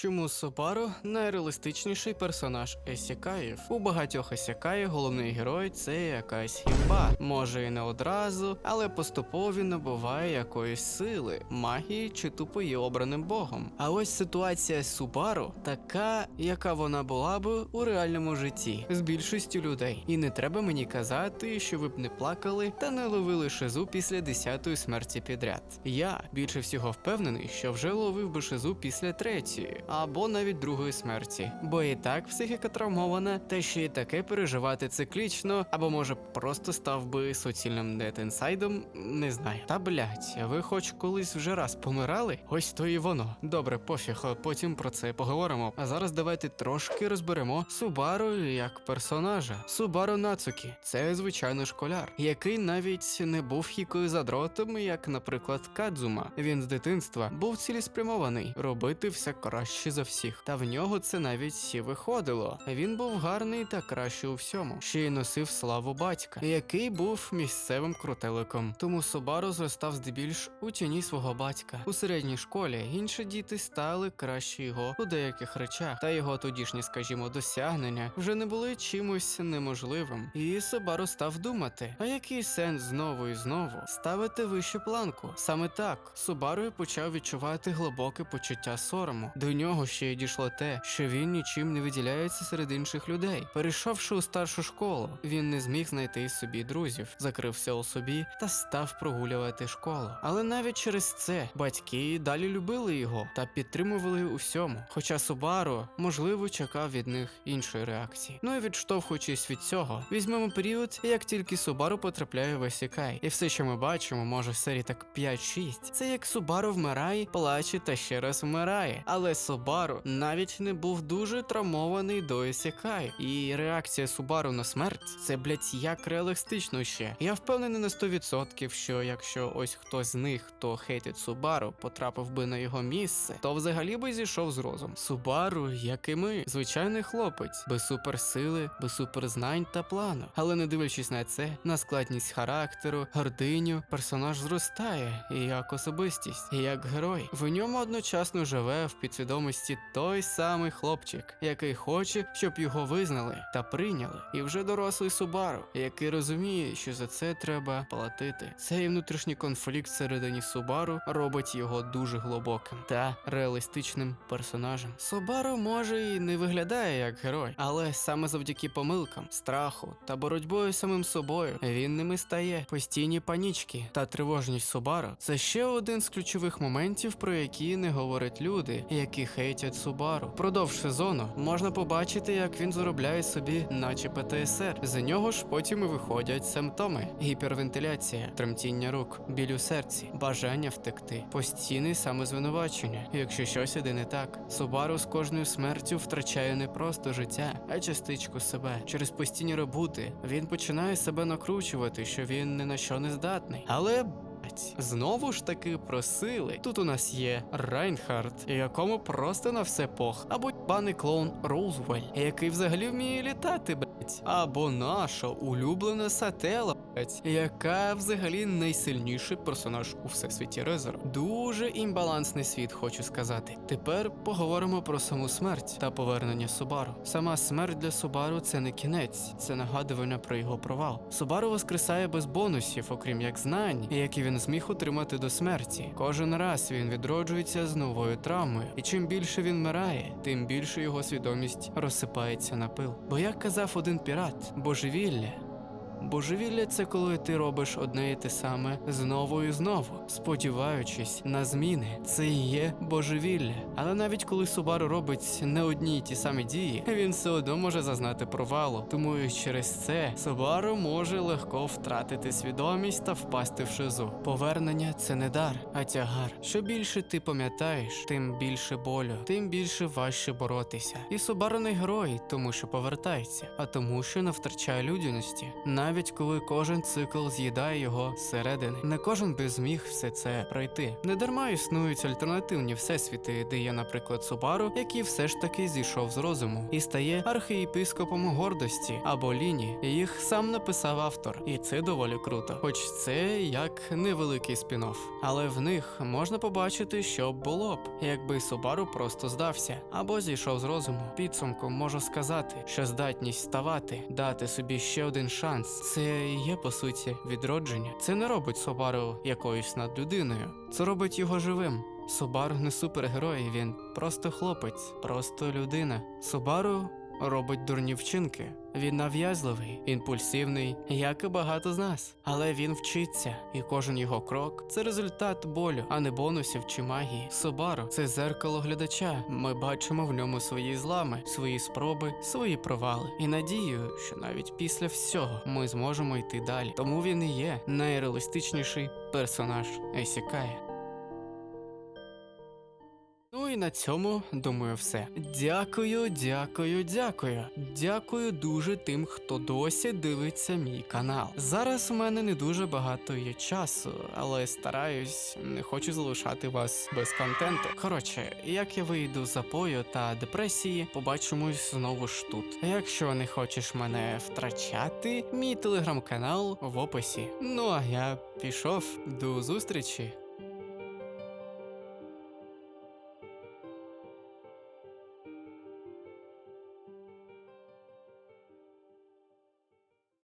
Чому Субару найреалістичніший персонаж Есікаїв? У багатьох Есікаїв головний герой це якась хімба. Може і не одразу, але поступово він набуває якоїсь сили, магії чи тупо є обраним богом. А ось ситуація з Субару така, яка вона була б у реальному житті з більшістю людей. І не треба мені казати, що ви б не плакали та не ловили шизу після десятої смерті підряд. Я більше всього впевнений, що вже ловив би шизу після третьої або навіть другої смерті, бо і так психіка травмована, та ще й таке переживати циклічно, або може просто став би суцільним детінсайдом, не знаю. Та блять, ви хоч колись вже раз помирали? Ось то і воно. Добре, пофіг, потім про це поговоримо. А зараз давайте трошки розберемо Субару як персонажа. Субару Нацукі це звичайний школяр, який навіть не був хікою задротом, як, наприклад, Кадзума. Він з дитинства був цілеспрямований робити все краще за всіх. Та в нього це навіть і виходило. Він був гарний та кращий у всьому. Ще й носив славу батька, який був місцевим крутеликом. Тому Субару зростав здебільш у тіні свого батька. У середній школі інші діти стали краще його у деяких речах, та його тодішні, скажімо, досягнення вже не були чимось неможливим. І Субару став думати, а який сенс знову і знову ставити вищу планку? Саме так Субару почав відчувати глибоке почуття сорому. До нього ще й дійшло те, що він нічим не виділяється серед інших людей. Перейшовши у старшу школу, він не зміг знайти собі друзів, закрився у собі та став прогулювати школу. Але навіть через це батьки далі любили його та підтримували у всьому. Хоча Субару, можливо, чекав від них іншої реакції. Ну і відштовхуючись від цього, візьмемо період, як тільки Субару потрапляє в Есікай. І все, що ми бачимо, може в серії так 5-6, це як Субару вмирає, плаче та ще раз вмирає. Але Субару навіть не був дуже травмований до Есікай. І реакція Субару на смерть це блять як реалістично ще. Я впевнений на 100%, що якщо ось хтось з них, хто хейтить Субару, потрапив би на його місце, то взагалі би зійшов з розум. Субару, як і ми, звичайний хлопець, без суперсили, без суперзнань та плану. Але не дивлячись на це, на складність характеру, гординю, персонаж зростає і як особистість, і як герой. В ньому одночасно живе в підсвідомості той самий хлопчик, який хоче, щоб його визнали та прийняли. І вже дорослий Субару, який розуміє, що за це треба платити. Цей внутрішній конфлікт всередині Субару робить його дуже глибоким та реалістичним персонажем. Субару може і не виглядає як герой, але саме завдяки помилкам, страху та боротьбою самим собою він ними стає. Постійні панічки та тривожність Субару це ще один з ключових моментів, про які не говорять люди, які хейтять Субару. Продовж сезону можна побачити, як він заробляє собі, наче ПТСР. За нього ж потім і виходять симптоми: гіпервентиляція, тремтіння рук, біль у серці, бажання втекти, постійне самозвинувачення. Якщо щось іде не так, Субару з кожною смертю втрачає не просто життя, а частичку себе. Через постійні роботи він починає себе накручувати, що він ні на що не здатний. Але Блять, Знову ж таки про сили. Тут у нас є Райнхард, якому просто на все пох, або паний клоун Роузвель, який взагалі вміє літати, блять, або наша улюблена Сателла, блять, яка взагалі найсильніший персонаж у всесвіті Резеру. Дуже імбалансний світ, хочу сказати. Тепер поговоримо про саму смерть та повернення Субару. Сама смерть для Субару це не кінець, це нагадування про його провал. Субару воскресає без бонусів, окрім як знань, які він зміг отримати до смерті. Кожен раз він відроджується з новою травмою, і чим більше він вмирає, тим більше його свідомість розсипається на пил. Бо як казав один пірат, божевілля. Божевілля це коли ти робиш одне і те саме знову і знову, сподіваючись на зміни. Це і є божевілля. Але навіть коли Субару робить не одні й ті самі дії, він все одно може зазнати провалу. Тому і через це Субару може легко втратити свідомість та впасти в шизу. Повернення це не дар, а тягар. Що більше ти пам'ятаєш, тим більше болю, тим більше важче боротися. І Субару не герой, тому що повертається, а тому, що не втрачає людяності. Навіть коли кожен цикл з'їдає його зсередини. Не кожен би зміг все це пройти. Не дарма існують альтернативні всесвіти, де є, наприклад, Субару, який все ж таки зійшов з розуму і стає архієпископом гордості або ліні. Їх сам написав автор, і це доволі круто. Хоч це як невеликий спін-офф. Але в них можна побачити, що було б, якби Субару просто здався або зійшов з розуму. Підсумком можу сказати, що здатність ставати, дати собі ще один шанс, це і є по суті відродження. Це не робить Собару якоюсь надлюдиною, це робить його живим. Собару не супергерой, він просто хлопець, просто людина. Субару робить дурні вчинки. Він нав'язливий, імпульсивний, як і багато з нас. Але він вчиться, і кожен його крок це результат болю, а не бонусів чи магії. Собаро це зеркало глядача. Ми бачимо в ньому свої злами, свої спроби, свої провали. І надію, що навіть після всього ми зможемо йти далі. Тому він і є найреалістичніший персонаж Есікая. Ну і на цьому думаю все. Дякую, дякую, дякую. Дякую дуже тим, хто досі дивиться мій канал. Зараз у мене не дуже багато є часу, але стараюсь, не хочу залишати вас без контенту. Коротше, як я вийду з запою та депресії, побачимось знову ж тут. Якщо не хочеш мене втрачати, мій телеграм-канал в описі. Ну а я пішов до зустрічі.